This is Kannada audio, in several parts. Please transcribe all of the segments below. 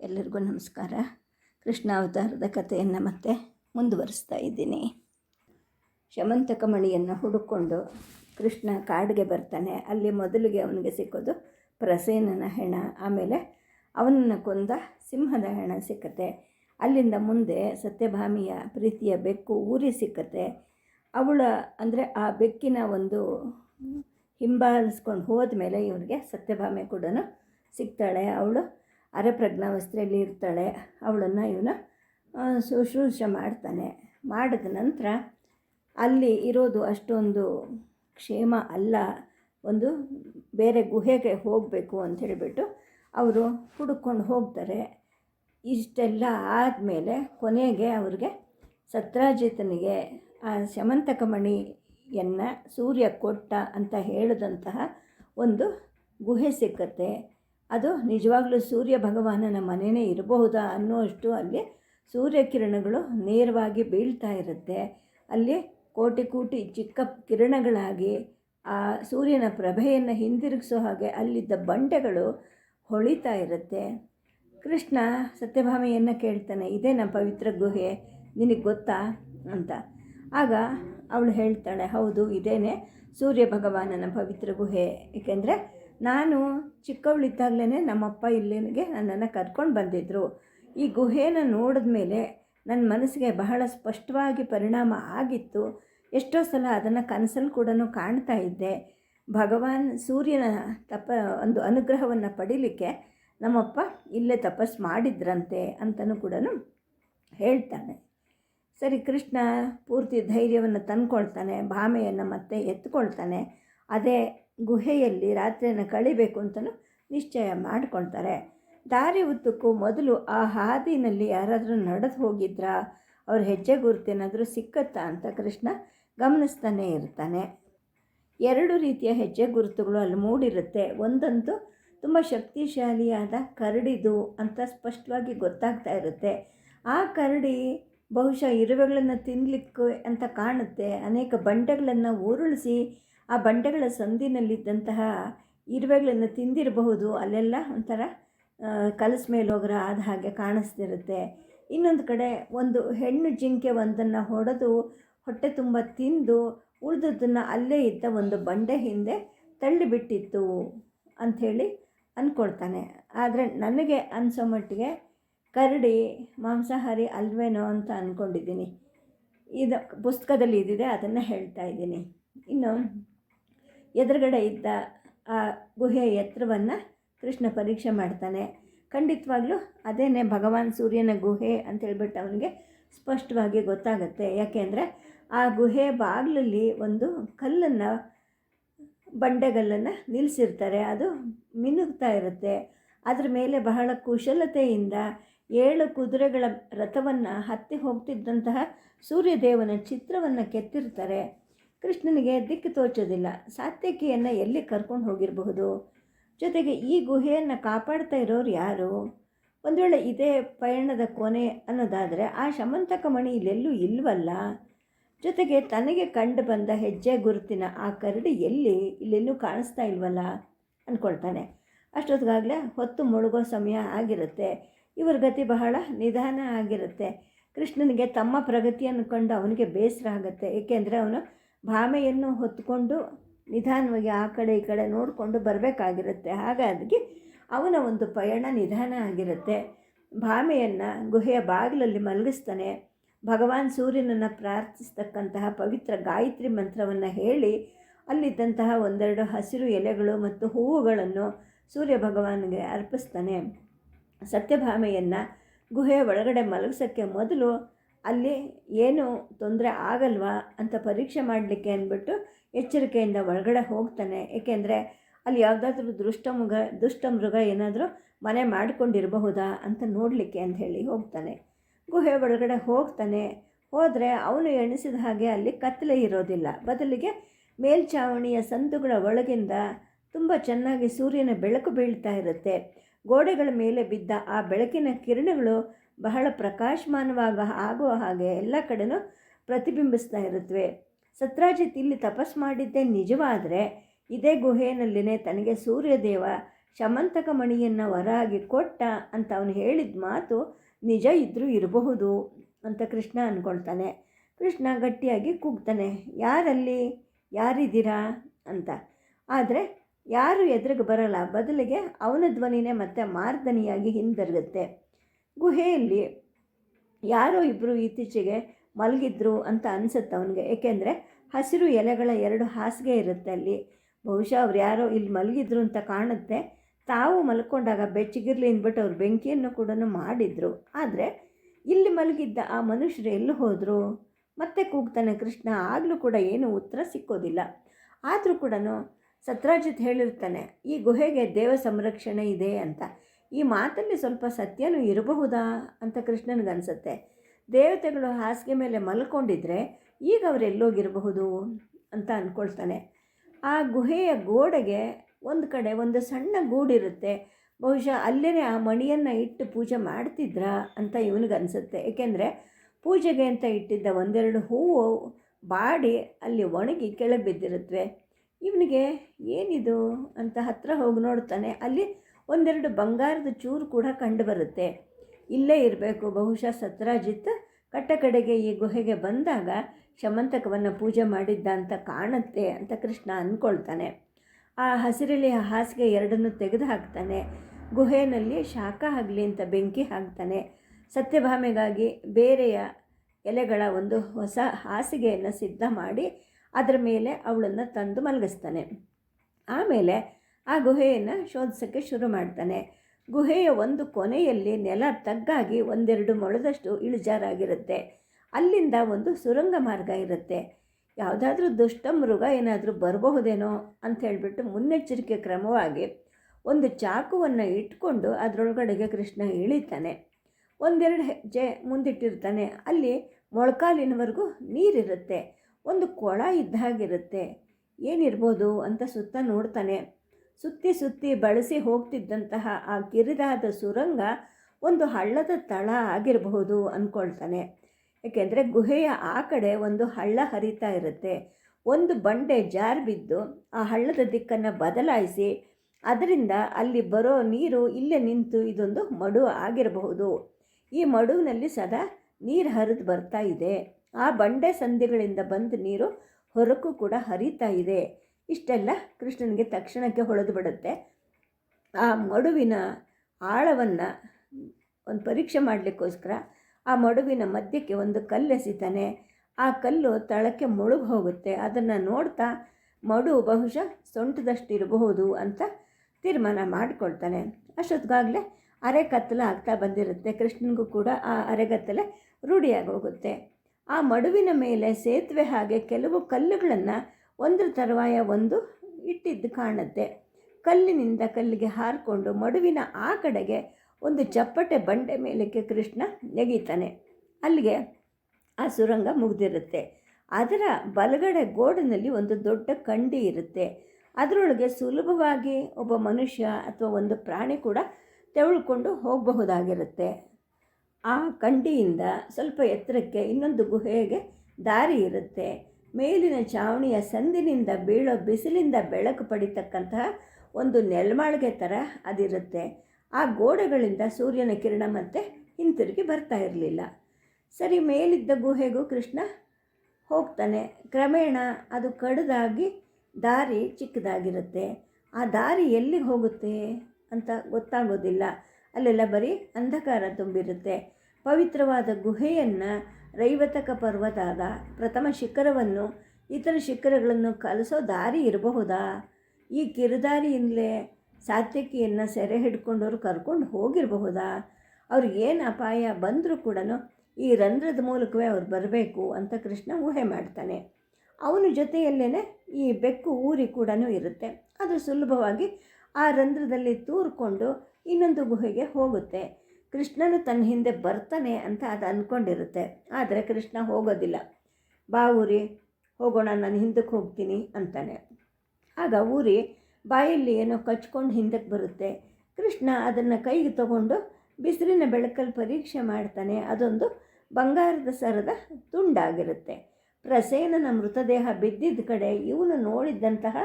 ಎಲ್ಲರಿಗೂ ನಮಸ್ಕಾರ. ಕೃಷ್ಣ ಅವತಾರದ ಕಥೆಯನ್ನು ಮತ್ತೆ ಮುಂದುವರಿಸ್ತಾ ಇದ್ದೀನಿ. ಶಮಂತಕ ಮಣಿಯನ್ನು ಹುಡುಕೊಂಡು ಕೃಷ್ಣ ಕಾಡಿಗೆ ಬರ್ತಾನೆ. ಅಲ್ಲಿ ಮೊದಲಿಗೆ ಅವನಿಗೆ ಸಿಕ್ಕೋದು ಪ್ರಸೇನನ ಹೆಣ. ಆಮೇಲೆ ಅವನನ್ನು ಕೊಂದ ಸಿಂಹದ ಹೆಣ ಸಿಕ್ಕತ್ತೆ. ಅಲ್ಲಿಂದ ಮುಂದೆ ಸತ್ಯಭಾಮಿಯ ಪ್ರೀತಿಯ ಬೆಕ್ಕು ಊರಿ ಸಿಕ್ಕತ್ತೆ. ಅವಳ ಅಂದರೆ ಆ ಬೆಕ್ಕಿನ ಒಂದು ಹಿಂಬಾಲಿಸ್ಕೊಂಡು ಹೋದ ಮೇಲೆ ಇವನಿಗೆ ಸತ್ಯಭಾಮೆ ಕೂಡ ಸಿಗ್ತಾಳೆ. ಅವಳು ಅರೆಪ್ರಜ್ಞಾವಸ್ಥೆಯಲ್ಲಿ ಇರ್ತಾಳೆ, ಅವಳನ್ನು ಇವನು ಶುಶ್ರೂಷೆ ಮಾಡ್ತಾನೆ. ಮಾಡಿದ ನಂತರ ಅಲ್ಲಿ ಇರೋದು ಅಷ್ಟೊಂದು ಕ್ಷೇಮ ಅಲ್ಲ, ಒಂದು ಬೇರೆ ಗುಹೆಗೆ ಹೋಗಬೇಕು ಅಂತ ಹೇಳಿಬಿಟ್ಟು ಅವರು ಹುಡುಕೊಂಡು ಹೋಗ್ತಾರೆ. ಇಷ್ಟೆಲ್ಲ ಆದಮೇಲೆ ಕೊನೆಗೆ ಅವ್ರಿಗೆ ಸತ್ರಾಜಿತನಿಗೆ, ಆ ಶಮಂತಕ ಮಣಿಯನ್ನು ಸೂರ್ಯ ಕೊಟ್ಟ ಅಂತ ಹೇಳಿದಂತಹ ಒಂದು ಗುಹೆ ಸಿಕ್ಕತ್ತೆ. ಅದು ನಿಜವಾಗ್ಲೂ ಸೂರ್ಯ ಭಗವಾನನ ಮನೆಯೇ ಇರಬಹುದಾ ಅನ್ನೋಷ್ಟು ಅಲ್ಲಿ ಸೂರ್ಯಕಿರಣಗಳು ನೇರವಾಗಿ ಬೀಳ್ತಾ ಇರುತ್ತೆ. ಅಲ್ಲಿ ಕೋಟಿ ಕೋಟಿ ಚಿಕ್ಕ ಕಿರಣಗಳಾಗಿ ಆ ಸೂರ್ಯನ ಪ್ರಭೆಯನ್ನು ಹಿಂದಿರುಗಿಸೋ ಹಾಗೆ ಅಲ್ಲಿದ್ದ ಬಂಡೆಗಳು ಹೊಳಿತಾ ಇರುತ್ತೆ. ಕೃಷ್ಣ ಸತ್ಯಭಾಮೆಯನ್ನು ಕೇಳ್ತಾನೆ, ಇದೇ ನಮ್ಮ ಪವಿತ್ರ ಗುಹೆ, ನಿನಗೆ ಗೊತ್ತಾ? ಅಂತ. ಆಗ ಅವಳು ಹೇಳ್ತಾಳೆ, ಹೌದು, ಇದೇನೆ ಸೂರ್ಯ ಭಗವಾನನ ಪವಿತ್ರ ಗುಹೆ. ಏಕೆಂದರೆ ನಾನು ಚಿಕ್ಕವಳಿದ್ದಾಗಲೇ ನಮ್ಮಪ್ಪ ಇಲ್ಲಿಗೆ ನನ್ನನ್ನು ಕರ್ಕೊಂಡು ಬಂದಿದ್ದರು ಈ ಗುಹೆನ ನೋಡಿದ ಮೇಲೆ ನನ್ನ ಮನಸ್ಸಿಗೆ ಬಹಳ ಸ್ಪಷ್ಟವಾಗಿ ಪರಿಣಾಮ ಆಗಿತ್ತು. ಎಷ್ಟೋ ಸಲ ಅದನ್ನು ಕನಸಲ್ಲಿ ಕೂಡ ಕಾಣ್ತಾ ಇದ್ದೆ. ಭಗವಾನ್ ಸೂರ್ಯನ ತಪ, ಒಂದು ಅನುಗ್ರಹವನ್ನು ಪಡೀಲಿಕ್ಕೆ ನಮ್ಮಪ್ಪ ಇಲ್ಲೇ ತಪಸ್ಸು ಮಾಡಿದ್ರಂತೆ ಅಂತಲೂ ಕೂಡ ಹೇಳ್ತಾನೆ. ಸರಿ, ಕೃಷ್ಣ ಪೂರ್ತಿ ಧೈರ್ಯವನ್ನು ತಂದ್ಕೊಳ್ತಾನೆ, ಭಾಮೆಯನ್ನು ಮತ್ತೆ ಎತ್ಕೊಳ್ತಾನೆ. ಅದೇ ಗುಹೆಯಲ್ಲಿ ರಾತ್ರಿಯನ್ನು ಕಳಿಬೇಕು ಅಂತಲೂ ನಿಶ್ಚಯ ಮಾಡಿಕೊಳ್ತಾರೆ. ದಾರಿ ಉದ್ದಕ್ಕೂ ಮೊದಲು ಆ ಹಾದಿನಲ್ಲಿ ಯಾರಾದರೂ ನಡೆದು ಹೋಗಿದ್ರಾ, ಅವ್ರ ಹೆಜ್ಜೆ ಗುರುತೇನಾದರೂ ಸಿಕ್ಕತ್ತಾ ಅಂತ ಕೃಷ್ಣ ಗಮನಿಸ್ತಾನೆ ಇರ್ತಾನೆ. ಎರಡು ರೀತಿಯ ಹೆಜ್ಜೆ ಗುರುತುಗಳು ಅಲ್ಲಿ ಮೂಡಿರುತ್ತೆ. ಒಂದಂತೂ ತುಂಬ ಶಕ್ತಿಶಾಲಿಯಾದ ಕರಡಿದು ಅಂತ ಸ್ಪಷ್ಟವಾಗಿ ಗೊತ್ತಾಗ್ತಾ ಇರುತ್ತೆ. ಆ ಕರಡಿ ಬಹುಶಃ ಇರುವೆಗಳನ್ನು ತಿನ್ನಲಿಕ್ಕೆ ಅಂತ ಕಾಣುತ್ತೆ. ಅನೇಕ ಬಂಡೆಗಳನ್ನು ಉರುಳಿಸಿ ಆ ಬಂಡೆಗಳ ಸಂದಿನಲ್ಲಿದ್ದಂತಹ ಇರುವೆಗಳನ್ನು ತಿಂದಿರಬಹುದು. ಅಲ್ಲೆಲ್ಲ ಒಂಥರ ಕಲಸ ಮೇಲೆ ಹೋಗ್ರ ಆದ ಹಾಗೆ ಕಾಣಿಸ್ತಿರುತ್ತೆ. ಇನ್ನೊಂದು ಕಡೆ ಒಂದು ಹೆಣ್ಣು ಜಿಂಕೆ ಒಂದನ್ನು ಹೊಡೆದು ಹೊಟ್ಟೆ ತುಂಬ ತಿಂದು ಉಳಿದದ್ದನ್ನು ಅಲ್ಲೇ ಇದ್ದ ಒಂದು ಬಂಡೆ ಹಿಂದೆ ತಳ್ಳಿಬಿಟ್ಟಿತ್ತು ಅಂಥೇಳಿ ಅಂದ್ಕೊಳ್ತಾನೆ ಆದರೆ ನನಗೆ ಅನಿಸೋ ಮಟ್ಟಿಗೆ ಕರಡಿ, ಮಾಂಸಾಹಾರಿ ಅಲ್ವೇನೋ ಅಂತ ಅಂದ್ಕೊಂಡಿದ್ದೀನಿ ಇದು ಪುಸ್ತಕದಲ್ಲಿ ಇದಿದೆ ಅದನ್ನು ಹೇಳ್ತಾ ಇದ್ದೀನಿ. ಇನ್ನು ಎದುರುಗಡೆ ಇದ್ದ ಆ ಗುಹೆಯ ಎತ್ತರವನ್ನು ಕೃಷ್ಣ ಪರೀಕ್ಷೆ ಮಾಡ್ತಾನೆ. ಖಂಡಿತವಾಗ್ಲೂ ಅದೇನೇ ಭಗವಾನ್ ಸೂರ್ಯನ ಗುಹೆ ಅಂತ ಹೇಳ್ಬಿಟ್ಟು ಅವನಿಗೆ ಸ್ಪಷ್ಟವಾಗಿ ಗೊತ್ತಾಗುತ್ತೆ. ಯಾಕೆಂದರೆ ಆ ಗುಹೆ ಬಾಗಿಲಲ್ಲಿ ಒಂದು ಕಲ್ಲನ್ನು, ಬಂಡೆಗಲ್ಲನ್ನು ನಿಲ್ಲಿಸಿರ್ತಾರೆ ಅದು ಮಿನುಗ್ತಾ ಇರುತ್ತೆ. ಅದ್ರ ಮೇಲೆ ಬಹಳ ಕುಶಲತೆಯಿಂದ ಏಳು ಕುದುರೆಗಳ ರಥವನ್ನು ಹತ್ತಿ ಹೋಗ್ತಿದ್ದಂತಹ ಸೂರ್ಯದೇವನ ಚಿತ್ರವನ್ನು ಕೆತ್ತಿರ್ತಾರೆ. ಕೃಷ್ಣನಿಗೆ ದಿಕ್ಕು ತೋಚೋದಿಲ್ಲ. ಸಾತ್ಯಕಿಯನ್ನು ಎಲ್ಲಿ ಕರ್ಕೊಂಡು ಹೋಗಿರಬಹುದು? ಜೊತೆಗೆ ಈ ಗುಹೆಯನ್ನು ಕಾಪಾಡ್ತಾ ಇರೋರು ಯಾರು? ಒಂದು ವೇಳೆ ಇದೇ ಪಯಣದ ಕೊನೆ ಅನ್ನೋದಾದರೆ ಆ ಶಮಂತಕ ಮಣಿ ಇಲ್ಲೆಲ್ಲೂ ಇಲ್ವಲ್ಲ? ಜೊತೆಗೆ ತನಗೆ ಕಂಡು ಬಂದ ಹೆಜ್ಜೆ ಗುರುತಿನ ಆ ಕರಡಿ ಎಲ್ಲಿ? ಇಲ್ಲೆಲ್ಲೂ ಕಾಣಿಸ್ತಾ ಇಲ್ವಲ್ಲ? ಅಂದ್ಕೊಳ್ತಾನೆ ಅಷ್ಟೊತ್ತಿಗಾಗಲೇ ಹೊತ್ತು ಮುಳುಗೋ ಸಮಯ ಆಗಿರುತ್ತೆ. ಇವರ ಗತಿ ಬಹಳ ನಿಧಾನ ಆಗಿರುತ್ತೆ. ಕೃಷ್ಣನಿಗೆ ತಮ್ಮ ಪ್ರಗತಿಯನ್ನು ಕಂಡು ಅವನಿಗೆ ಬೇಸರ ಆಗುತ್ತೆ. ಏಕೆಂದರೆ ಅವನು ಭಾಮೆಯನ್ನು ಹೊತ್ತುಕೊಂಡು ನಿಧಾನವಾಗಿ ಆ ಕಡೆ ಈ ಕಡೆ ನೋಡಿಕೊಂಡು ಬರಬೇಕಾಗಿರುತ್ತೆ. ಹಾಗಾಗಿ ಅವನ ಒಂದು ಪಯಣ ನಿಧಾನ ಆಗಿರುತ್ತೆ. ಭಾಮೆಯನ್ನು ಗುಹೆಯ ಬಾಗಿಲಲ್ಲಿ ಮಲಗಿಸ್ತಾನೆ. ಭಗವಾನ್ ಸೂರ್ಯನನ್ನು ಪ್ರಾರ್ಥಿಸ್ತಕ್ಕಂತಹ ಪವಿತ್ರ ಗಾಯತ್ರಿ ಮಂತ್ರವನ್ನು ಹೇಳಿ, ಅಲ್ಲಿದ್ದಂತಹ ಒಂದೆರಡು ಹಸಿರು ಎಲೆಗಳು ಮತ್ತು ಹೂವುಗಳನ್ನು ಸೂರ್ಯ ಭಗವಾನ್ಗೆ ಅರ್ಪಿಸ್ತಾನೆ. ಸತ್ಯಭಾಮೆಯನ್ನು ಗುಹೆಯ ಒಳಗಡೆ ಮಲಗಿಸೋಕ್ಕೆ ಮೊದಲು ಅಲ್ಲಿ ಏನು ತೊಂದರೆ ಆಗಲ್ವಾ ಅಂತ ಪರೀಕ್ಷೆ ಮಾಡಲಿಕ್ಕೆ ಅಂದ್ಬಿಟ್ಟು ಎಚ್ಚರಿಕೆಯಿಂದ ಒಳಗಡೆ ಹೋಗ್ತಾನೆ. ಏಕೆಂದರೆ ಅಲ್ಲಿ ಯಾವುದಾದ್ರೂ ದುಷ್ಟಮೃಗ ದುಷ್ಟಮೃಗ ಏನಾದರೂ ಮನೆ ಮಾಡಿಕೊಂಡಿರಬಹುದಾ ಅಂತ ನೋಡಲಿಕ್ಕೆ ಅಂತ ಹೇಳಿ ಹೋಗ್ತಾನೆ. ಗುಹೆ ಒಳಗಡೆ ಹೋಗ್ತಾನೆ. ಹೋದರೆ ಅವನು ಎಣಿಸಿದ ಹಾಗೆ ಅಲ್ಲಿ ಕತ್ತಲೆ ಇರೋದಿಲ್ಲ. ಬದಲಿಗೆ ಮೇಲ್ಛಾವಣಿಯ ಸಂದುಗಳ ಒಳಗಿಂದ ತುಂಬ ಚೆನ್ನಾಗಿ ಸೂರ್ಯನ ಬೆಳಕು ಬೀಳ್ತಾ ಇರುತ್ತೆ. ಗೋಡೆಗಳ ಮೇಲೆ ಬಿದ್ದ ಆ ಬೆಳಕಿನ ಕಿರಣಗಳು ಬಹಳ ಪ್ರಕಾಶಮಾನವಾಗ ಆಗುವ ಹಾಗೆ ಎಲ್ಲ ಕಡೆನೂ ಪ್ರತಿಬಿಂಬಿಸ್ತಾ ಇರುತ್ತವೆ ಸತ್ರಾಜಿತ್ ಇಲ್ಲಿ ತಪಸ್ ಮಾಡಿದ್ದೇ ನಿಜವಾದರೆ ಇದೇ ಗುಹೆಯಲ್ಲಿನೇ ತನಗೆ ಸೂರ್ಯದೇವ ಶಮಂತಕ ಮಣಿಯನ್ನು ವರಾಗಿ ಕೊಟ್ಟ ಅಂತ ಅವನು ಹೇಳಿದ ಮಾತು ನಿಜ ಇದ್ದರೂ ಇರಬಹುದು ಅಂತ ಕೃಷ್ಣ ಅಂದ್ಕೊಳ್ತಾನೆ ಕೃಷ್ಣ ಗಟ್ಟಿಯಾಗಿ ಕೂಗ್ತಾನೆ, ಯಾರಲ್ಲಿ? ಯಾರಿದ್ದೀರಾ? ಅಂತ. ಆದರೆ ಯಾರು ಎದುರಿಗೆ ಬರಲ್ಲ, ಬದಲಿಗೆ ಅವನ ಧ್ವನಿನೇ ಮತ್ತೆ ಮಾರ್ದನಿಯಾಗಿ ಹಿಂದಿರುಗುತ್ತೆ. ಗುಹೆಯಲ್ಲಿ ಯಾರೋ ಇಬ್ಬರು ಇತ್ತೀಚೆಗೆ ಮಲಗಿದ್ರು ಅಂತ ಅನಿಸುತ್ತೆ ಅವನಿಗೆ. ಏಕೆಂದರೆ ಹಸಿರು ಎಲೆಗಳ ಎರಡು ಹಾಸಿಗೆ ಇರುತ್ತೆ ಅಲ್ಲಿ. ಬಹುಶಃ ಅವ್ರು ಯಾರೋ ಇಲ್ಲಿ ಮಲಗಿದ್ರು ಅಂತ ಕಾಣುತ್ತೆ. ತಾವು ಮಲ್ಕೊಂಡಾಗ ಬೆಚ್ಚಗಿರ್ಲಿ ಅಂದ್ಬಿಟ್ಟು ಅವ್ರು ಬೆಂಕಿಯನ್ನು ಕೂಡ ಮಾಡಿದರು. ಆದರೆ ಇಲ್ಲಿ ಮಲಗಿದ್ದ ಆ ಮನುಷ್ಯರು ಎಲ್ಲಿ ಹೋದರು? ಮತ್ತೆ ಕೂಗ್ತಾನೆ ಕೃಷ್ಣ, ಆಗಲೂ ಕೂಡ ಏನು ಉತ್ತರ ಸಿಕ್ಕೋದಿಲ್ಲ. ಆದರೂ ಕೂಡ ಸತ್ರಾಜಿತ್ ಹೇಳಿರ್ತಾನೆ, ಈ ಗುಹೆಗೆ ದೇವ ಸಂರಕ್ಷಣೆ ಇದೆ ಅಂತ. ಈ ಮಾತಲ್ಲಿ ಸ್ವಲ್ಪ ಸತ್ಯನೂ ಇರಬಹುದಾ ಅಂತ ಕೃಷ್ಣನಿಗನ್ಸುತ್ತೆ ದೇವತೆಗಳು ಹಾಸಿಗೆ ಮೇಲೆ ಮಲ್ಕೊಂಡಿದ್ರೆ ಈಗ ಅವರೆಲ್ಲೋಗಿರಬಹುದು ಅಂತ ಅಂದ್ಕೊಳ್ತಾನೆ ಆ ಗುಹೆಯ ಗೋಡೆಗೆ ಒಂದು ಕಡೆ ಒಂದು ಸಣ್ಣ ಗೂಡಿರುತ್ತೆ. ಬಹುಶಃ ಅಲ್ಲೇ ಆ ಮಣಿಯನ್ನು ಇಟ್ಟು ಪೂಜೆ ಮಾಡ್ತಿದ್ರಾ ಅಂತ ಇವನಿಗನ್ಸುತ್ತೆ ಏಕೆಂದರೆ ಪೂಜೆಗೆ ಅಂತ ಇಟ್ಟಿದ್ದ ಒಂದೆರಡು ಹೂವು ಬಾಡಿ ಅಲ್ಲಿ ಒಣಗಿ ಕೆಳಗೆ ಬಿದ್ದಿರುತ್ತವೆ ಇವನಿಗೆ ಏನಿದು ಅಂತ ಹತ್ತಿರ ಹೋಗಿ ನೋಡ್ತಾನೆ. ಅಲ್ಲಿ ಒಂದೆರಡು ಬಂಗಾರದ ಚೂರು ಕೂಡ ಕಂಡುಬರುತ್ತೆ ಇಲ್ಲೇ ಇರಬೇಕು. ಬಹುಶಃ ಸತ್ರಾಜಿತ್ ಕಟ್ಟ ಕಡೆಗೆ ಈ ಗುಹೆಗೆ ಬಂದಾಗ ಶಮಂತಕವನ್ನು ಪೂಜೆ ಮಾಡಿದ್ದ ಅಂತ ಕಾಣುತ್ತೆ ಅಂತ ಕೃಷ್ಣ ಅಂದ್ಕೊಳ್ತಾನೆ ಆ ಹಸಿರೆಲೆಯ ಹಾಸಿಗೆ ಎರಡನ್ನು ತೆಗೆದು ಹಾಕ್ತಾನೆ ಗುಹೆಯಲ್ಲಿ ಶಾಖ ಆಗಲಿ ಅಂತ ಬೆಂಕಿ ಹಾಕ್ತಾನೆ. ಸತ್ಯಭಾಮೆಗಾಗಿ ಬೇರೆಯ ಎಲೆಗಳ ಒಂದು ಹೊಸ ಹಾಸಿಗೆಯನ್ನು ಸಿದ್ಧ ಮಾಡಿ ಅದರ ಮೇಲೆ ಅವಳನ್ನು ತಂದು ಮಲಗಿಸ್ತಾನೆ. ಆಮೇಲೆ ಆ ಗುಹೆಯನ್ನು ಶೋಧಿಸೋಕ್ಕೆ ಶುರು ಮಾಡ್ತಾನೆ. ಗುಹೆಯ ಒಂದು ಕೊನೆಯಲ್ಲಿ ನೆಲ ತಗ್ಗಾಗಿ ಒಂದೆರಡು ಮೊಳದಷ್ಟು ಇಳಿಜಾರಾಗಿರುತ್ತೆ. ಅಲ್ಲಿಂದ ಒಂದು ಸುರಂಗ ಮಾರ್ಗ ಇರುತ್ತೆ. ಯಾವುದಾದ್ರೂ ದುಷ್ಟ ಮೃಗ ಏನಾದರೂ ಬರಬಹುದೇನೋ ಅಂತ ಹೇಳಿಬಿಟ್ಟು ಮುನ್ನೆಚ್ಚರಿಕೆ ಕ್ರಮವಾಗಿ ಒಂದು ಚಾಕುವನ್ನು ಇಟ್ಕೊಂಡು ಅದರೊಳಗಡೆಗೆ ಕೃಷ್ಣ ಇಳಿತಾನೆ. ಒಂದೆರಡು ಹೆಜ್ಜೆ ಮುಂದಿಟ್ಟಿರ್ತಾನೆ. ಅಲ್ಲಿ ಮೊಳಕಾಲಿನವರೆಗೂ ನೀರಿರುತ್ತೆ. ಒಂದು ಕೊಳ ಇದ್ದಾಗಿರುತ್ತೆ ಏನಿರ್ಬೋದು ಅಂತ ಸುತ್ತ ನೋಡ್ತಾನೆ. ಸುತ್ತಿ ಸುತ್ತಿ ಬಳಸಿ ಹೋಗ್ತಿದ್ದಂತಹ ಆ ಕಿರಿದಾದ ಸುರಂಗ ಒಂದು ಹಳ್ಳದ ತಳ ಆಗಿರಬಹುದು ಅಂದ್ಕೊಳ್ತಾನೆ ಏಕೆಂದರೆ ಗುಹೆಯ ಆ ಕಡೆ ಒಂದು ಹಳ್ಳ ಹರಿತಾ ಇರುತ್ತೆ. ಒಂದು ಬಂಡೆ ಜಾರ್ ಬಿದ್ದು ಆ ಹಳ್ಳದ ದಿಕ್ಕನ್ನು ಬದಲಾಯಿಸಿ ಅದರಿಂದ ಅಲ್ಲಿ ಬರೋ ನೀರು ಇಲ್ಲೇ ನಿಂತು ಇದೊಂದು ಮಡು ಆಗಿರಬಹುದು. ಈ ಮಡುವಿನಲ್ಲಿ ಸದಾ ನೀರು ಹರಿದು ಬರ್ತಾ ಇದೆ. ಆ ಬಂಡೆ ಸಂಧಿಗಳಿಂದ ಬಂದ ನೀರು ಹೊರಕು ಕೂಡ ಹರಿತಾ ಇದೆ. ಇಷ್ಟೆಲ್ಲ ಕೃಷ್ಣನಿಗೆ ತಕ್ಷಣಕ್ಕೆ ಹೊಳೆದು ಬಿಡುತ್ತೆ. ಆ ಮಡುವಿನ ಆಳವನ್ನು ಒಂದು ಪರೀಕ್ಷೆ ಮಾಡಲಿಕ್ಕೋಸ್ಕರ ಆ ಮಡುವಿನ ಮಧ್ಯಕ್ಕೆ ಒಂದು ಕಲ್ಲು ಎಸಿತಾನೆ. ಆ ಕಲ್ಲು ತಳಕ್ಕೆ ಮುಳುಗು ಹೋಗುತ್ತೆ. ಅದನ್ನು ನೋಡ್ತಾ ಮಡು ಬಹುಶಃ ಸೊಂಟದಷ್ಟಿರಬಹುದು ಅಂತ ತೀರ್ಮಾನ ಮಾಡಿಕೊಳ್ತಾನೆ. ಅಷ್ಟೊತ್ತಿಗಾಗಲೇ ಅರೆ ಕತ್ತಲ ಆಗ್ತಾ ಬಂದಿರುತ್ತೆ. ಕೃಷ್ಣನಿಗೂ ಕೂಡ ಆ ಅರೆಗತ್ತಲೆ ರೂಢಿಯಾಗಿ ಹೋಗುತ್ತೆ ಆ ಮಡುವಿನ ಮೇಲೆ ಸೇತುವೆ ಹಾಗೆ ಕೆಲವು ಕಲ್ಲುಗಳನ್ನು ಒಂದ್ರ ತರುವಾಯ ಒಂದು ಇಟ್ಟಿದ್ದು ಕಾಣುತ್ತೆ. ಕಲ್ಲಿನಿಂದ ಕಲ್ಲಿಗೆ ಹಾರಿಕೊಂಡು ಮಡುವಿನ ಆ ಕಡೆಗೆ ಒಂದು ಚಪ್ಪಟೆ ಬಂಡೆ ಮೇಲಕ್ಕೆ ಕೃಷ್ಣ ನೆಗೀತಾನೆ. ಅಲ್ಲಿಗೆ ಆ ಸುರಂಗ ಮುಗಿದಿರುತ್ತೆ. ಅದರ ಬಲಗಡೆ ಗೋಡಿನಲ್ಲಿ ಒಂದು ದೊಡ್ಡ ಕಂಡಿ ಇರುತ್ತೆ. ಅದರೊಳಗೆ ಸುಲಭವಾಗಿ ಒಬ್ಬ ಮನುಷ್ಯ ಅಥವಾ ಒಂದು ಪ್ರಾಣಿ ಕೂಡ ತೆವಳ್ಕೊಂಡು ಹೋಗಬಹುದಾಗಿರುತ್ತೆ. ಆ ಕಂಡಿಯಿಂದ ಸ್ವಲ್ಪ ಎತ್ತರಕ್ಕೆ ಇನ್ನೊಂದು ಗುಹೆಗೆ ದಾರಿ ಇರುತ್ತೆ. ಮೇಲಿನ ಚಾವಣಿಯ ಸಂದಿನಿಂದ ಬೀಳೋ ಬಿಸಿಲಿಂದ ಬೆಳಕು ಪಡಿತಕ್ಕಂತಹ ಒಂದು ನೆಲಮಾಳಿಗೆ ಥರ ಅದಿರುತ್ತೆ. ಆ ಗೋಡೆಗಳಿಂದ ಸೂರ್ಯನ ಕಿರಣ ಮತ್ತೆ ಹಿಂತಿರುಗಿ ಬರ್ತಾ ಇರಲಿಲ್ಲ. ಸರಿ, ಮೇಲಿದ್ದ ಗುಹೆಗೂ ಕೃಷ್ಣ ಹೋಗ್ತಾನೆ. ಕ್ರಮೇಣ ಅದು ಕಡಿದಾಗಿ ದಾರಿ ಚಿಕ್ಕದಾಗಿರುತ್ತೆ. ಆ ದಾರಿ ಎಲ್ಲಿಗೆ ಹೋಗುತ್ತೆ ಅಂತ ಗೊತ್ತಾಗೋದಿಲ್ಲ. ಅಲ್ಲೆಲ್ಲ ಬರೀ ಅಂಧಕಾರ ತುಂಬಿರುತ್ತೆ. ಪವಿತ್ರವಾದ ಗುಹೆಯನ್ನು ರೈವತಕ ಪರ್ವತದ ಪ್ರಥಮ ಶಿಖರವನ್ನು ಇತರ ಶಿಖರಗಳನ್ನು ಕಲಿಸೋ ದಾರಿ ಇರಬಹುದಾ? ಈ ಕಿರುದಾರಿಯಿಂದಲೇ ಸಾತ್ಯಕಿಯನ್ನು ಸೆರೆ ಹಿಡ್ಕೊಂಡವ್ರು ಕರ್ಕೊಂಡು ಹೋಗಿರಬಹುದಾ? ಅವ್ರಿಗೇನು ಅಪಾಯ ಬಂದರೂ ಕೂಡ ಈ ರಂಧ್ರದ ಮೂಲಕವೇ ಅವ್ರು ಬರಬೇಕು ಅಂತ ಕೃಷ್ಣ ಊಹೆ ಮಾಡ್ತಾನೆ. ಅವನ ಜೊತೆಯಲ್ಲೇ ಈ ಬೆಕ್ಕು ಊರಿ ಕೂಡ ಇರುತ್ತೆ. ಅದು ಸುಲಭವಾಗಿ ಆ ರಂಧ್ರದಲ್ಲಿ ತೂರ್ಕೊಂಡು ಇನ್ನೊಂದು ಗುಹೆಗೆ ಹೋಗುತ್ತೆ. ಕೃಷ್ಣನು ತನ್ನ ಹಿಂದೆ ಬರ್ತಾನೆ ಅಂತ ಅದು ಅಂದ್ಕೊಂಡಿರುತ್ತೆ ಆದರೆ ಕೃಷ್ಣ ಹೋಗೋದಿಲ್ಲ. ಬಾ ಊರಿ, ಹೋಗೋಣ, ನಾನು ಹಿಂದಕ್ಕೆ ಹೋಗ್ತೀನಿ ಅಂತಾನೆ. ಆಗ ಊರಿ ಬಾಯಲ್ಲಿ ಏನೋ ಕಚ್ಕೊಂಡು ಹಿಂದಕ್ಕೆ ಬರುತ್ತೆ. ಕೃಷ್ಣ ಅದನ್ನು ಕೈಗೆ ತಗೊಂಡು ಬಿಸಿಲಿನ ಬೆಳಕಲ್ಲಿ ಪರೀಕ್ಷೆ ಮಾಡ್ತಾನೆ. ಅದೊಂದು ಬಂಗಾರದ ಸರದ ತುಂಡಾಗಿರುತ್ತೆ. ಪ್ರಸೇನನ ಮೃತದೇಹ ಬಿದ್ದಿದ್ದ ಕಡೆ ಇವನು ನೋಡಿದ್ದಂತಹ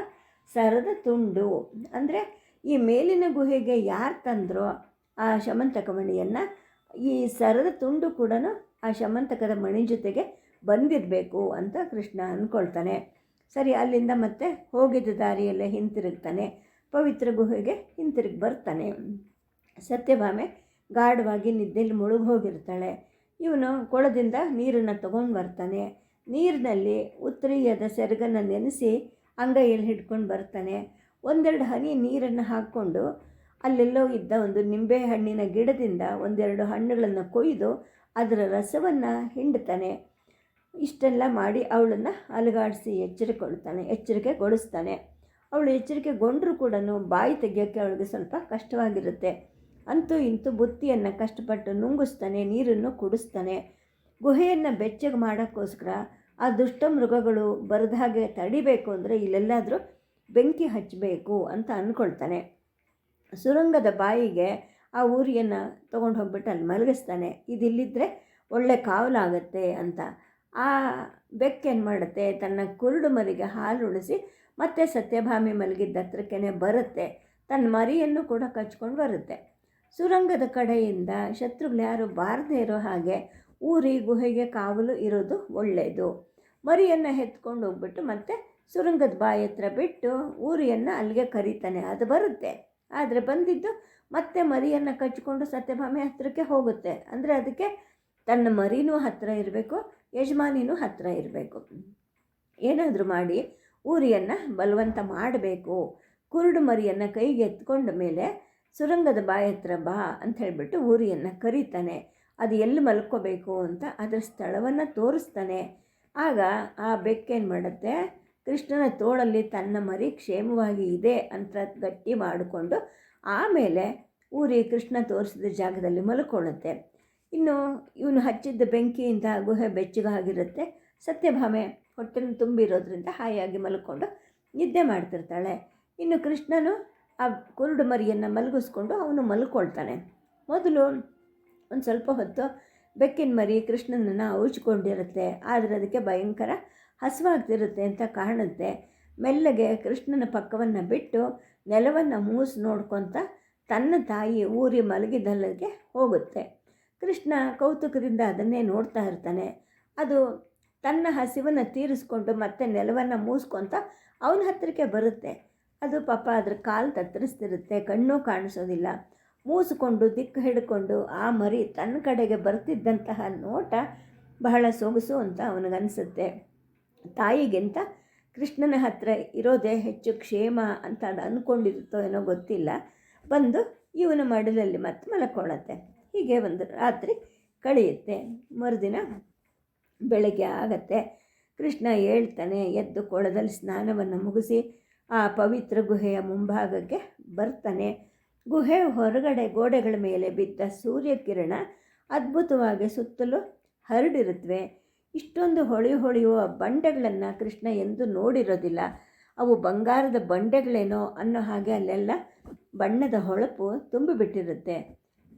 ಸರದ ತುಂಡು. ಅಂದರೆ ಈ ಮೇಲಿನ ಗುಹೆಗೆ ಯಾರು ತಂದರೋ ಆ ಶಮಂತಕ ಮಣಿಯನ್ನು ಈ ಸರದ ತುಂಡು ಕೂಡ ಆ ಶಮಂತಕದ ಮಣಿ ಜೊತೆಗೆ ಬಂದಿರಬೇಕು ಅಂತ ಕೃಷ್ಣ ಅಂದ್ಕೊಳ್ತಾನೆ ಸರಿ, ಅಲ್ಲಿಂದ ಮತ್ತೆ ಹೋಗಿದ್ದ ದಾರಿಯಲ್ಲೇ ಹಿಂತಿರುಗ್ತಾನೆ. ಪವಿತ್ರ ಗುಹೆಗೆ ಹಿಂತಿರುಗಿ ಬರ್ತಾನೆ. ಸತ್ಯಭಾಮೆ ಗಾಢವಾಗಿ ನಿದ್ದೆಯಲ್ಲಿ ಮುಳುಗಿ ಹೋಗಿರ್ತಾಳೆ. ಇವನು ಕೊಳದಿಂದ ನೀರನ್ನು ತಗೊಂಡು ಬರ್ತಾನೆ. ನೀರಿನಲ್ಲಿ ಉತ್ತರೀಯದ ಸೆರಗನ್ನು ನೆನೆಸಿ ಅಂಗೈಯಲ್ಲಿ ಹಿಡ್ಕೊಂಡು ಬರ್ತಾನೆ. ಒಂದೆರಡು ಹನಿ ನೀರನ್ನು ಹಾಕ್ಕೊಂಡು ಅಲ್ಲೆಲ್ಲೋ ಇದ್ದ ಒಂದು ನಿಂಬೆ ಹಣ್ಣಿನ ಗಿಡದಿಂದ ಒಂದೆರಡು ಹಣ್ಣುಗಳನ್ನು ಕೊಯ್ದು ಅದರ ರಸವನ್ನು ಹಿಂಡ್ತಾನೆ. ಇಷ್ಟೆಲ್ಲ ಮಾಡಿ ಅವಳನ್ನು ಅಲುಗಾಡಿಸಿ ಎಚ್ಚರಿಕೊಳ್ತಾನೆ, ಎಚ್ಚರಿಕೆಗೊಳಿಸ್ತಾನೆ. ಅವಳು ಎಚ್ಚರಿಕೆಗೊಂಡರೂ ಕೂಡ ಬಾಯಿ ತೆಗಿಯೋಕ್ಕೆ ಅವಳಿಗೆ ಸ್ವಲ್ಪ ಕಷ್ಟವಾಗಿರುತ್ತೆ. ಅಂತೂ ಇಂತೂ ಬುತ್ತಿಯನ್ನು ಕಷ್ಟಪಟ್ಟು ನುಂಗಿಸ್ತಾನೆ, ನೀರನ್ನು ಕುಡಿಸ್ತಾನೆ. ಗುಹೆಯನ್ನು ಬೆಚ್ಚಗೆ ಮಾಡೋಕ್ಕೋಸ್ಕರ ಆ ದುಷ್ಟ ಮೃಗಗಳು ಬರದ ಹಾಗೆ ತಡಿಬೇಕು ಅಂದರೆ ಇಲ್ಲೆಲ್ಲಾದರೂ ಬೆಂಕಿ ಹಚ್ಚಬೇಕು ಅಂತ ಅಂದ್ಕೊಳ್ತಾನೆ ಸುರಂಗದ ಬಾಯಿಗೆ ಆ ಊರಿಯನ್ನು ತೊಗೊಂಡು ಹೋಗ್ಬಿಟ್ಟು ಅಲ್ಲಿ ಮಲಗಿಸ್ತಾನೆ. ಇದಿಲ್ಲಿದ್ದರೆ ಒಳ್ಳೆ ಕಾವಲಾಗತ್ತೆ ಅಂತ. ಆ ಬೆಕ್ಕೇನು ಮಾಡುತ್ತೆ? ತನ್ನ ಕುರುಡು ಮರಿಗೆ ಹಾಲು ಉಳಿಸಿ ಮತ್ತೆ ಸತ್ಯಭಾಮಿ ಮಲಗಿದ್ದ ಹತ್ರಕ್ಕೇ ಬರುತ್ತೆ. ತನ್ನ ಮರಿಯನ್ನು ಕೂಡ ಕಚ್ಕೊಂಡು ಬರುತ್ತೆ. ಸುರಂಗದ ಕಡೆಯಿಂದ ಶತ್ರುಗಳು ಯಾರು ಬಾರದೇ ಇರೋ ಹಾಗೆ ಊರಿ, ಗುಹೆಗೆ ಕಾವಲು ಇರೋದು ಒಳ್ಳೆಯದು ಮರಿಯನ್ನು ಎತ್ಕೊಂಡು ಹೋಗ್ಬಿಟ್ಟು ಮತ್ತೆ ಸುರಂಗದ ಬಾಯಿ ಹತ್ರ ಬಿಟ್ಟು ಊರಿಯನ್ನು ಅಲ್ಲಿಗೆ ಕರೀತಾನೆ. ಅದು ಬರುತ್ತೆ. ಆದರೆ ಬಂದಿದ್ದು ಮತ್ತೆ ಮರಿಯನ್ನು ಕಚ್ಚಿಕೊಂಡು ಸತ್ಯಭಾಮೆ ಹತ್ತಿರಕ್ಕೆ ಹೋಗುತ್ತೆ. ಅಂದರೆ ಅದಕ್ಕೆ ತನ್ನ ಮರಿನೂ ಹತ್ತಿರ ಇರಬೇಕು, ಯಜಮಾನಿನೂ ಹತ್ತಿರ ಇರಬೇಕು. ಏನಾದರೂ ಮಾಡಿ ಊರಿಯನ್ನು ಬಲವಂತ ಮಾಡಬೇಕು. ಕುರುಡು ಮರಿಯನ್ನು ಕೈಗೆ ಎತ್ಕೊಂಡ ಮೇಲೆ ಸುರಂಗದ ಬಾಯಿ ಹತ್ರ ಬಾ ಅಂತ ಹೇಳಿಬಿಟ್ಟು ಊರಿಯನ್ನು ಕರೀತಾನೆ. ಅದು ಎಲ್ಲಿ ಮಲ್ಕೋಬೇಕು ಅಂತ ಅದರ ಸ್ಥಳವನ್ನು ತೋರಿಸ್ತಾನೆ. ಆಗ ಆ ಬೆಕ್ಕೇನು ಮಾಡುತ್ತೆ? ಕೃಷ್ಣನ ತೋಳಲ್ಲಿ ತನ್ನ ಮರಿ ಕ್ಷೇಮವಾಗಿ ಇದೆ ಅಂತ ಗಟ್ಟಿ ಮಾಡಿಕೊಂಡು ಆಮೇಲೆ ಊರಿ ಕೃಷ್ಣ ತೋರಿಸಿದ ಜಾಗದಲ್ಲಿ ಮಲ್ಕೊಳ್ಳುತ್ತೆ. ಇನ್ನು ಇವನು ಹಚ್ಚಿದ್ದ ಬೆಂಕಿಯಿಂದ ಗುಹೆ ಬೆಚ್ಚಗಾಗಿರುತ್ತೆ. ಸತ್ಯಭಾಮೆ ಹೊಟ್ಟೆನ ತುಂಬಿರೋದ್ರಿಂದ ಹಾಯಾಗಿ ಮಲ್ಕೊಂಡು ನಿದ್ದೆ ಮಾಡ್ತಿರ್ತಾಳೆ. ಇನ್ನು ಕೃಷ್ಣನು ಆ ಕುರುಡು ಮರಿಯನ್ನು ಮಲಗಿಸ್ಕೊಂಡು ಅವನು ಮಲ್ಕೊಳ್ತಾನೆ. ಮೊದಲು ಒಂದು ಸ್ವಲ್ಪ ಹೊತ್ತು ಬೆಕ್ಕಿನ ಮರಿ ಕೃಷ್ಣನನ್ನು ಔಚ್ಕೊಂಡಿರುತ್ತೆ ಆದರೆ ಅದಕ್ಕೆ ಭಯಂಕರ ಹಸುವಾಗ್ತಿರುತ್ತೆ ಅಂತ ಕಾಣುತ್ತೆ. ಮೆಲ್ಲಗೆ ಕೃಷ್ಣನ ಪಕ್ಕವನ್ನು ಬಿಟ್ಟು ನೆಲವನ್ನು ಮೂಸಿ ನೋಡ್ಕೊತ ತನ್ನ ತಾಯಿ ಊರಿ ಮಲಗಿದಲ್ಲಿಗೆ ಹೋಗುತ್ತೆ. ಕೃಷ್ಣ ಕೌತುಕದಿಂದ ಅದನ್ನೇ ನೋಡ್ತಾ ಇರ್ತಾನೆ. ಅದು ತನ್ನ ಹಸಿವನ್ನು ತೀರಿಸ್ಕೊಂಡು ಮತ್ತೆ ನೆಲವನ್ನು ಮೂಸ್ಕೊತ ಅವನ ಹತ್ತಿರಕ್ಕೆ ಬರುತ್ತೆ. ಅದು ಪಾಪ ಅದ್ರ ಕಾಲು ತತ್ತರಿಸ್ತಿರುತ್ತೆ, ಕಣ್ಣು ಕಾಣಿಸೋದಿಲ್ಲ. ಮೂಸಿಕೊಂಡು ದಿಕ್ಕು ಹಿಡ್ಕೊಂಡು ಆ ಮರಿ ತನ್ನ ಕಡೆಗೆ ಬರ್ತಿದ್ದಂತಹ ನೋಟ ಬಹಳ ಸೊಗಸು ಅಂತ ಅವನಿಗನ್ಸುತ್ತೆ. ತಾಯಿಗಿಂತ ಕೃಷ್ಣನ ಹತ್ರ ಇರೋದೇ ಹೆಚ್ಚು ಕ್ಷೇಮ ಅಂತ ಅದು ಅಂದ್ಕೊಂಡಿರುತ್ತೋ ಏನೋ ಗೊತ್ತಿಲ್ಲ. ಬಂದು ಇವನ ಮಡಲಲ್ಲಿ ಮತ್ತೆ ಮಲ್ಕೊಳ್ಳುತ್ತೆ ಹೀಗೆ ಒಂದು ರಾತ್ರಿ ಕಳೆಯುತ್ತೆ. ಮರುದಿನ ಬೆಳಗ್ಗೆ ಆಗತ್ತೆ. ಕೃಷ್ಣ ಹೇಳ್ತಾನೆ, ಎದ್ದು ಕೊಳದಲ್ಲಿ ಸ್ನಾನವನ್ನು ಮುಗಿಸಿ ಆ ಪವಿತ್ರ ಗುಹೆಯ ಮುಂಭಾಗಕ್ಕೆ ಬರ್ತಾನೆ. ಗುಹೆ ಹೊರಗಡೆ ಗೋಡೆಗಳ ಮೇಲೆ ಬಿದ್ದ ಸೂರ್ಯಕಿರಣ ಅದ್ಭುತವಾಗಿ ಸುತ್ತಲೂ ಹರಡಿರುತ್ತವೆ ಇಷ್ಟೊಂದು ಹೊಳಿ ಹೊಳೆಯುವ ಬಂಡೆಗಳನ್ನು ಕೃಷ್ಣ ಎಂದು ನೋಡಿರೋದಿಲ್ಲ. ಅವು ಬಂಗಾರದ ಬಂಡೆಗಳೇನೋ ಅನ್ನೋ ಹಾಗೆ ಅಲ್ಲೆಲ್ಲ ಬಣ್ಣದ ಹೊಳಪು ತುಂಬಿಬಿಟ್ಟಿರುತ್ತೆ.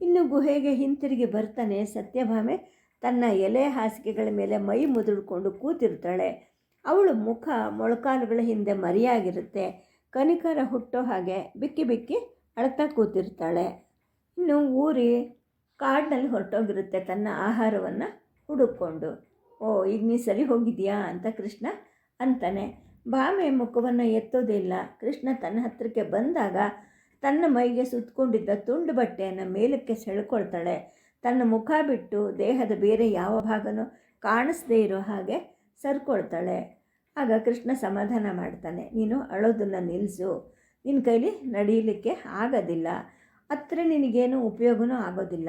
ಇನ್ನು ಗುಹೆಗೆ ಹಿಂತಿರುಗಿ ಬರ್ತಾನೆ ಸತ್ಯಭಾಮೆ. ತನ್ನ ಎಲೆ ಹಾಸಿಗೆಗಳ ಮೇಲೆ ಮೈ ಮುದುಡ್ಕೊಂಡು ಕೂತಿರ್ತಾಳೆ. ಅವಳು ಮುಖ ಮೊಳಕಾಲುಗಳ ಹಿಂದೆ ಮರಿಯಾಗಿರುತ್ತೆ. ಕನಿಕರ ಹುಟ್ಟೋ ಹಾಗೆ ಬಿಕ್ಕಿ ಬಿಕ್ಕಿ ಅಳ್ತಾ ಕೂತಿರ್ತಾಳೆ. ಇನ್ನು ಊರಿ ಕಾಡಿನಲ್ಲಿ ಹೊರಟೋಗಿರುತ್ತೆ ತನ್ನ ಆಹಾರವನ್ನು ಹುಡುಕೊಂಡು. ಓ ಈಗ ನೀ ಸರಿ ಹೋಗಿದೆಯಾ ಅಂತ ಕೃಷ್ಣ ಅಂತಾನೆ. ಭಾಮೆ ಮುಖವನ್ನು ಎತ್ತೋದಿಲ್ಲ ಕೃಷ್ಣ ತನ್ನ ಹತ್ತಿರಕ್ಕೆ ಬಂದಾಗ ತನ್ನ ಮೈಗೆ ಸುತ್ತಕೊಂಡಿದ್ದ ತುಂಡು ಬಟ್ಟೆಯನ್ನು ಮೇಲಕ್ಕೆ ಸೆಳ್ಕೊಳ್ತಾಳೆ. ತನ್ನ ಮುಖ ಬಿಟ್ಟು ದೇಹದ ಬೇರೆ ಯಾವ ಭಾಗನೂ ಕಾಣಿಸ್ದೇ ಇರೋ ಹಾಗೆ ಸರ್ಕೊಳ್ತಾಳೆ. ಆಗ ಕೃಷ್ಣ ಸಮಾಧಾನ ಮಾಡ್ತಾನೆ. ನೀನು ಅಳೋದನ್ನು ನಿಲ್ಲಿಸು ನಿನ್ನ ಕೈಲಿ ನಡೀಲಿಕ್ಕೆ ಆಗೋದಿಲ್ಲ. ಹತ್ರ ನಿನಗೇನು ಉಪಯೋಗನೂ ಆಗೋದಿಲ್ಲ.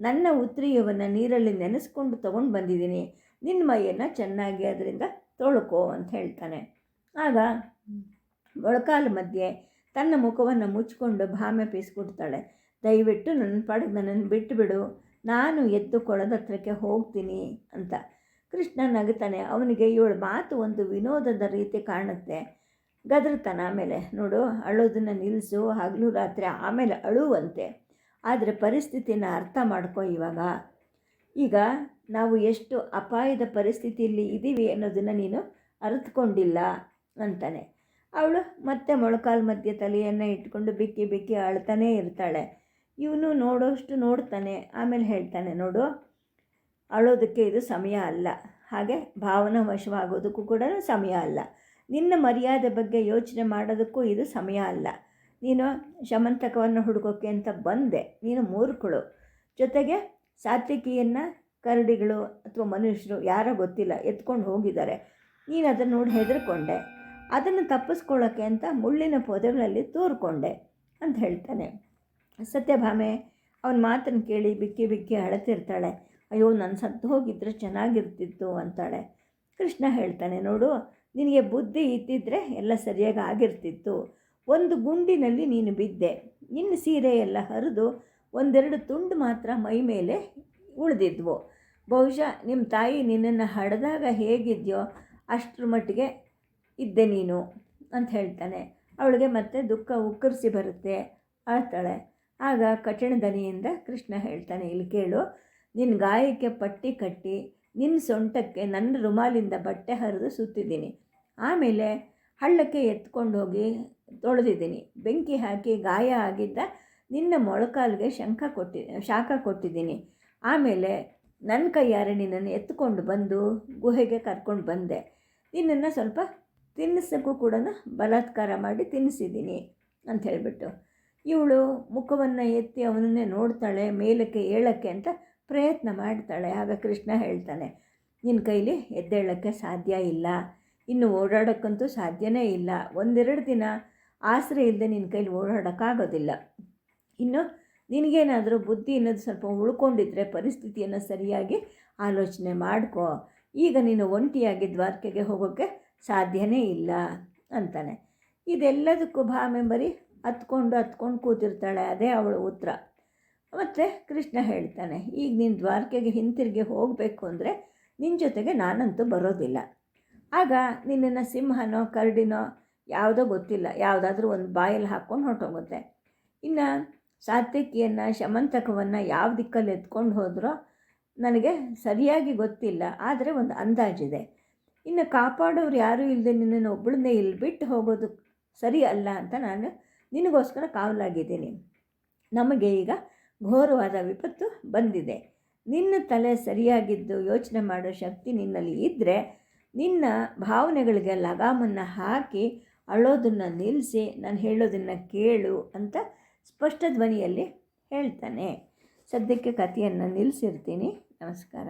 ನನ್ನ ಉತ್ರಿಯವನ್ನು ನೀರಲ್ಲಿ ನೆನೆಸ್ಕೊಂಡು ತೊಗೊಂಡು ಬಂದಿದ್ದೀನಿ. ನಿನ್ನ ಮೈಯನ್ನು ಚೆನ್ನಾಗಿ ಅದರಿಂದ ತೊಳ್ಕೋ ಅಂತ ಹೇಳ್ತಾನೆ. ಆಗ ಮೊಳಕಾಲು ಮಧ್ಯೆ ತನ್ನ ಮುಖವನ್ನು ಮುಚ್ಚಿಕೊಂಡು ಭಾಮೆ ಪೀಸ್ಕೊಡ್ತಾಳೆ ದಯವಿಟ್ಟು ನನ್ನ ಪಾಡಿಗೆ ನನ್ನನ್ನು ಬಿಟ್ಟುಬಿಡು ನಾನು ಎದ್ದು ಕೊಳದ ಹತ್ರಕ್ಕೆ ಹೋಗ್ತೀನಿ ಅಂತ. ಕೃಷ್ಣ ನಗುತ್ತಾನೆ ಅವನಿಗೆ ಇವಳು ಮಾತು ಒಂದು ವಿನೋದದ ರೀತಿ ಕಾಣುತ್ತೆ. ಗದರ್ತಾನೆ ಆಮೇಲೆ ನೋಡು, ಅಳೋದನ್ನು ನಿಲ್ಲಿಸು ಹಗಲು ರಾತ್ರಿ ಆಮೇಲೆ ಅಳುವಂತೆ. ಆದರೆ ಪರಿಸ್ಥಿತಿನ ಅರ್ಥ ಮಾಡ್ಕೋ ಇವಾಗ. ಈಗ ನಾವು ಎಷ್ಟು ಅಪಾಯದ ಪರಿಸ್ಥಿತಿಯಲ್ಲಿ ಇದ್ದೀವಿ ಅನ್ನೋದನ್ನು ನೀನು ಅರಿತುಕೊಂಡಿಲ್ಲ ಅಂತಾನೆ. ಅವಳು ಮತ್ತೆ ಮೊಳಕಾಲು ಮಧ್ಯೆ ತಲೆಯನ್ನು ಇಟ್ಕೊಂಡು ಬಿಕ್ಕಿ ಬಿಕ್ಕಿ ಅಳ್ತಾನೇ ಇರ್ತಾಳೆ. ಇವನು ನೋಡೋಷ್ಟು ನೋಡ್ತಾನೆ, ಆಮೇಲೆ ಹೇಳ್ತಾನೆ, ನೋಡು, ಅಳೋದಕ್ಕೆ ಇದು ಸಮಯ ಅಲ್ಲ. ಹಾಗೆ ಭಾವನಾ ವಶವಾಗೋದಕ್ಕೂ ಕೂಡ ಸಮಯ ಅಲ್ಲ. ನಿನ್ನ ಮರ್ಯಾದೆ ಬಗ್ಗೆ ಯೋಚನೆ ಮಾಡೋದಕ್ಕೂ ಇದು ಸಮಯ ಅಲ್ಲ. ನೀನು ಶಮಂತಕವನ್ನು ಹುಡುಕೋಕ್ಕೆ ಅಂತ ಬಂದೆ. ನೀನು ಮೂರ್ಖಳು. ಜೊತೆಗೆ ಸಾತ್ವಿಕಿಯನ್ನು ಕರಡಿಗಳು ಅಥವಾ ಮನುಷ್ಯರು ಯಾರೋ ಗೊತ್ತಿಲ್ಲ ಎತ್ಕೊಂಡು ಹೋಗಿದ್ದಾರೆ. ನೀನು ಅದನ್ನು ನೋಡಿ ಹೆದರ್ಕೊಂಡೆ. ಅದನ್ನು ತಪ್ಪಿಸ್ಕೊಳ್ಳೋಕ್ಕೆ ಅಂತ ಮುಳ್ಳಿನ ಪೊದೆಗಳಲ್ಲಿ ತೋರ್ಕೊಂಡೆ ಅಂತ ಹೇಳ್ತಾನೆ. ಸತ್ಯಭಾಮೆ ಅವನ ಮಾತನ್ನು ಕೇಳಿ ಬಿಕ್ಕಿ ಬಿಕ್ಕಿ ಅಳತಿರ್ತಾಳೆ. ಅಯ್ಯೋ, ನಾನು ಸತ್ತು ಹೋಗಿದ್ರೆ ಚೆನ್ನಾಗಿರ್ತಿತ್ತು ಅಂತಾಳೆ. ಕೃಷ್ಣ ಹೇಳ್ತಾನೆ, ನೋಡು, ನಿನಗೆ ಬುದ್ಧಿ ಇದ್ದಿದ್ರೆ ಎಲ್ಲ ಸರಿಯಾಗಿ ಆಗಿರ್ತಿತ್ತು. ಒಂದು ಗುಂಡಿನಲ್ಲಿ ನೀನು ಬಿದ್ದೆ. ನಿನ್ನ ಸೀರೆ ಎಲ್ಲ ಹರಿದು ಒಂದೆರಡು ತುಂಡು ಮಾತ್ರ ಮೈ ಮೇಲೆ ಉಳಿದಿದ್ವು. ಬಹುಶಃ ನಿಮ್ಮ ತಾಯಿ ನಿನ್ನನ್ನು ಹಡೆದಾಗ ಹೇಗಿದೆಯೋ ಅಷ್ಟರ ಮಟ್ಟಿಗೆ ಇದ್ದೆ ನೀನು ಅಂತ ಹೇಳ್ತಾನೆ. ಅವಳಿಗೆ ಮತ್ತೆ ದುಃಖ ಉಕ್ಕರಿಸಿ ಬರುತ್ತೆ ಅಳ್ತಾಳೆ. ಆಗ ಕಠಿಣ ದನಿಯಿಂದ ಕೃಷ್ಣ ಹೇಳ್ತಾನೆ, ಇಲ್ಲಿ ಕೇಳು ನಿನ್ನ ಗಾಯಕ್ಕೆ ಪಟ್ಟಿ ಕಟ್ಟಿ ನಿನ್ನ ಸೊಂಟಕ್ಕೆ ನನ್ನ ರುಮಾಲಿಂದ ಬಟ್ಟೆ ಹರಿದು ಸುತ್ತಿದ್ದೀನಿ. ಆಮೇಲೆ ಹಳ್ಳಕ್ಕೆ ಎತ್ಕೊಂಡು ಹೋಗಿ ತೊಳೆದಿದ್ದೀನಿ. ಬೆಂಕಿ ಹಾಕಿ ಗಾಯ ಆಗಿದ್ದ ನಿನ್ನ ಮೊಳಕಾಲಿಗೆ ಶಂಖ ಕೊಟ್ಟಿ, ಶಾಖ ಕೊಟ್ಟಿದ್ದೀನಿ. ಆಮೇಲೆ ನನ್ನ ಕೈಯಾರೆ ನಿನ್ನನ್ನು ಎತ್ಕೊಂಡು ಬಂದು ಗುಹೆಗೆ ಕರ್ಕೊಂಡು ಬಂದೆ. ನಿನ್ನನ್ನು ಸ್ವಲ್ಪ ತಿನ್ನಿಸೋಕ್ಕೂ ಕೂಡ ಬಲಾತ್ಕಾರ ಮಾಡಿ ತಿನ್ನಿಸಿದ್ದೀನಿ ಅಂತ ಹೇಳಿಬಿಟ್ಟು. ಇವಳು ಮುಖವನ್ನು ಎತ್ತಿ ಅವನನ್ನೇ ನೋಡ್ತಾಳೆ, ಮೇಲಕ್ಕೆ ಏಳಕ್ಕೆ ಅಂತ ಪ್ರಯತ್ನ ಮಾಡ್ತಾಳೆ. ಆಗ ಕೃಷ್ಣ ಹೇಳ್ತಾನೆ ನಿನ್ನ ಕೈಲಿ ಎದ್ದೇಳಕ್ಕೆ ಸಾಧ್ಯ ಇಲ್ಲ. ಇನ್ನು ಓಡಾಡೋಕ್ಕಂತೂ ಸಾಧ್ಯನೇ ಇಲ್ಲ. ಒಂದೆರಡು ದಿನ ಆಸರೆ ಇಲ್ಲದೆ ನಿನ್ನ ಕೈಲಿ ಓಡಾಡೋಕ್ಕಾಗೋದಿಲ್ಲ. ಇನ್ನು ನಿನಗೇನಾದರೂ ಬುದ್ಧಿ ಅನ್ನೋದು ಸ್ವಲ್ಪ ಉಳ್ಕೊಂಡಿದ್ರೆ ಪರಿಸ್ಥಿತಿಯನ್ನು ಸರಿಯಾಗಿ ಆಲೋಚನೆ ಮಾಡ್ಕೋ. ಈಗ ನೀನು ಒಂಟಿಯಾಗಿ ದ್ವಾರಕೆಗೆ ಹೋಗೋಕ್ಕೆ ಸಾಧ್ಯನೇ ಇಲ್ಲ ಅಂತಾನೆ. ಇದೆಲ್ಲದಕ್ಕೂ ಭಾಮೆ ಬರೀ ಹತ್ಕೊಂಡು ಹತ್ಕೊಂಡು ಕೂತಿರ್ತಾಳೆ, ಅದೇ ಅವಳ ಉತ್ತರ. ಮತ್ತು ಕೃಷ್ಣ ಹೇಳ್ತಾನೆ, ಈಗ ನೀನು ದ್ವಾರಕೆಗೆ ಹಿಂತಿರುಗಿ ಹೋಗಬೇಕು ಅಂದರೆ ನಿನ್ನ ಜೊತೆಗೆ ನಾನಂತೂ ಬರೋದಿಲ್ಲ. ಆಗ ನಿನ್ನನ್ನು ಸಿಂಹನೋ, ಕರಡಿನೋ ಯಾವುದೋ ಗೊತ್ತಿಲ್ಲ, ಯಾವುದಾದ್ರೂ ಒಂದು ಬಾಯಲ್ಲಿ ಹಾಕ್ಕೊಂಡು ಹೊರಟೋಗುತ್ತೆ. ಇನ್ನು ಸಾತ್ವಿಕಿಯನ್ನು, ಶಮಂತಕವನ್ನು ಯಾವ ದಿಕ್ಕಲ್ಲಿ ಎತ್ಕೊಂಡು ಹೋದರೋ ನನಗೆ ಸರಿಯಾಗಿ ಗೊತ್ತಿಲ್ಲ. ಆದರೆ ಒಂದು ಅಂದಾಜಿದೆ. ಇನ್ನು ಕಾಪಾಡೋರು ಯಾರೂ ಇಲ್ಲದೆ ನಿನ್ನನ್ನು ಒಬ್ಬಳನ್ನೇ ಇಲ್ಲಿ ಬಿಟ್ಟು ಹೋಗೋದು ಸರಿ ಅಲ್ಲ ಅಂತ ನಾನು ನಿನಗೋಸ್ಕರ ಕಾವಲಾಗಿದ್ದೀನಿ. ನಮಗೆ ಈಗ ಘೋರವಾದ ವಿಪತ್ತು ಬಂದಿದೆ. ನಿನ್ನ ತಲೆ ಸರಿಯಾಗಿದ್ದು ಯೋಚನೆ ಮಾಡೋ ಶಕ್ತಿ ನಿನ್ನಲ್ಲಿ ಇದ್ದರೆ ನಿನ್ನ ಭಾವನೆಗಳಿಗೆ ಲಗಾಮನ್ನು ಹಾಕಿ ಅಳೋದನ್ನು ನಿಲ್ಲಿಸಿ ನಾನು ಹೇಳೋದನ್ನು ಕೇಳು ಅಂತ ಸ್ಪಷ್ಟ ಧ್ವನಿಯಲ್ಲಿ ಹೇಳ್ತಾನೆ. ಸದ್ಯಕ್ಕೆ ಕಥೆಯನ್ನು ನಿಲ್ಲಿಸಿರ್ತೀನಿ. ನಮಸ್ಕಾರ.